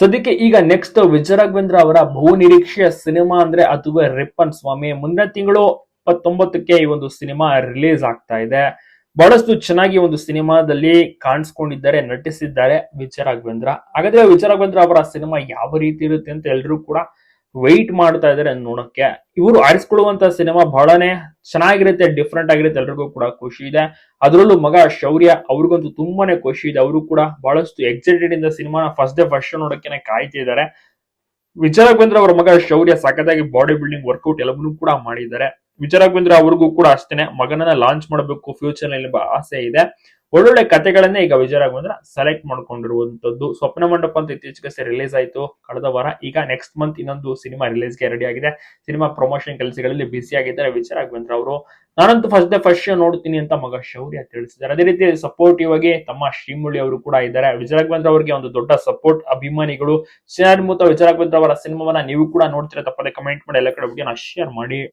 ಸದ್ಯಕ್ಕೆ ಈಗ ನೆಕ್ಸ್ಟ್ ವಿಜಯ ರಾಘವೇಂದ್ರ ಅವರ ಬಹು ನಿರೀಕ್ಷೆಯ ಸಿನಿಮಾ ಅಂದ್ರೆ ಅದುವೇ ರಿಪ್ಪನ್ ಸ್ವಾಮಿ. ಮುಂದಿನ ತಿಂಗಳು ಇಪ್ಪತ್ತೊಂಬತ್ತಕ್ಕೆ ಈ ಒಂದು ಸಿನಿಮಾ ರಿಲೀಸ್ ಆಗ್ತಾ ಇದೆ. ಬಹಳಷ್ಟು ಚೆನ್ನಾಗಿ ಒಂದು ಸಿನಿಮಾದಲ್ಲಿ ಕಾಣಿಸ್ಕೊಂಡಿದ್ದಾರೆ, ನಟಿಸಿದ್ದಾರೆ ವಿಜಯ ರಾಘವೇಂದ್ರ ಹಾಗಾದ್ರೆ ವಿಜಯ ರಾಘವೇಂದ್ರ ಅವರ ಸಿನಿಮಾ ಯಾವ ರೀತಿ ಇರುತ್ತೆ ಅಂತ ಎಲ್ಲರೂ ಕೂಡ ವೆಯ್ಟ್ ಮಾಡ್ತಾ ಇದಾರೆ ನೋಡೋಕೆ ಇವರು ಆರಿಸ್ಕೊಳ್ಳುವಂತ ಸಿನಿಮಾ ಬಹಳನೇ ಚೆನ್ನಾಗಿರುತ್ತೆ ಡಿಫ್ರೆಂಟ್ ಆಗಿರುತ್ತೆ, ಎಲ್ರಿಗೂ ಕೂಡ ಖುಷಿ ಇದೆ. ಅದರಲ್ಲೂ ಮಗ ಶೌರ್ಯ, ಅವ್ರಿಗಂತೂ ತುಂಬಾನೇ ಖುಷಿ ಇದೆ. ಅವರು ಕೂಡ ಬಹಳಷ್ಟು ಎಕ್ಸೈಟೆಡ್ ಇಂದ ಸಿನಿಮಾನ ಫಸ್ಟ್ ಡೇ ಫಸ್ಟ್ ಶೋ ನೋಡಕ್ಕೆ ಕಾಯ್ತಿದ್ದಾರೆ ವಿಚಾರಕ್ಕೆ ಬಂದ್ರೆ ಅವರ ಮಗ ಶೌರ್ಯ ಸಖತ್ತಾಗಿ ಬಾಡಿ ಬಿಲ್ಡಿಂಗ್ ವರ್ಕೌಟ್ ಎಲ್ಲವನ್ನೂ ಕೂಡ ಮಾಡಿದ್ದಾರೆ. ವಿಜಯ ಬಂದ್ರೆ ಅವ್ರಿಗೂ ಕೂಡ ಅಷ್ಟೇನೆ. ಮಗನನ್ನ ಲಾಂಚ್ ಮಾಡಬೇಕು ಫ್ಯೂಚರ್ನಲ್ಲಿ ಆಸೆ ಇದೆ. ಒಳ್ಳೊಳ್ಳೆ ಕಥೆಗಳನ್ನೇ ಈಗ ವಿಜಯ ಸೆಲೆಕ್ಟ್ ಮಾಡ್ಕೊಂಡಿರುವಂತದ್ದು ಸ್ವಪ್ನ ಮಂಡಪ ಅಂತ ಇತ್ತೀಚೆಗೆ ರಿಲೀಸ್ ಆಯ್ತು. ಕಳೆದ ವಾರ ಈಗ ನೆಕ್ಸ್ಟ್ ಮಂತ್ ಇನ್ನೊಂದು ಸಿನಿಮಾ ರಿಲೀಸ್ಗೆ ರೆಡಿ ಆಗಿದೆ. ಸಿನಿಮಾ ಪ್ರಮೋಷನ್ ಕೆಲಸಗಳಲ್ಲಿ ಬಿಸಿ ಆಗಿದ್ದಾರೆ ವಿಜಯ ಅವರು. ನಾನಂತೂ ಫಸ್ಟ್ ಡೇ ಫಸ್ಟ್ ಶೋ ನೋಡ್ತೀನಿ ಅಂತ ಮಗ ಶೌರ್ಯ ತಿಳಿಸಿದ್ದಾರೆ. ಅದೇ ರೀತಿ ಸಪೋರ್ಟಿವ್ ಆಗಿ ತಮ್ಮ ಶ್ರೀಮುಳಿ ಅವರು ಕೂಡ ಇದ್ದಾರೆ. ವಿಜಯ ರಾಘವೇಂದ್ರ ಅವರಿಗೆ ಒಂದು ದೊಡ್ಡ ಸಪೋರ್ಟ್ ಅಭಿಮಾನಿಗಳು. ಸಿನಿಮಾ ವಿಜಯ ರಾಘವೇಂದ್ರ ಅವರ ಸಿನಿಮಾವನ್ನ ನೀವು ಕೂಡ ನೋಡ್ತೀರಾ ತಪ್ಪದೆ ಕಮೆಂಟ್ ಮಾಡಿ ಎಲ್ಲ ಕಡೆ ಬಗ್ಗೆ ಶೇರ್ ಮಾಡಿ.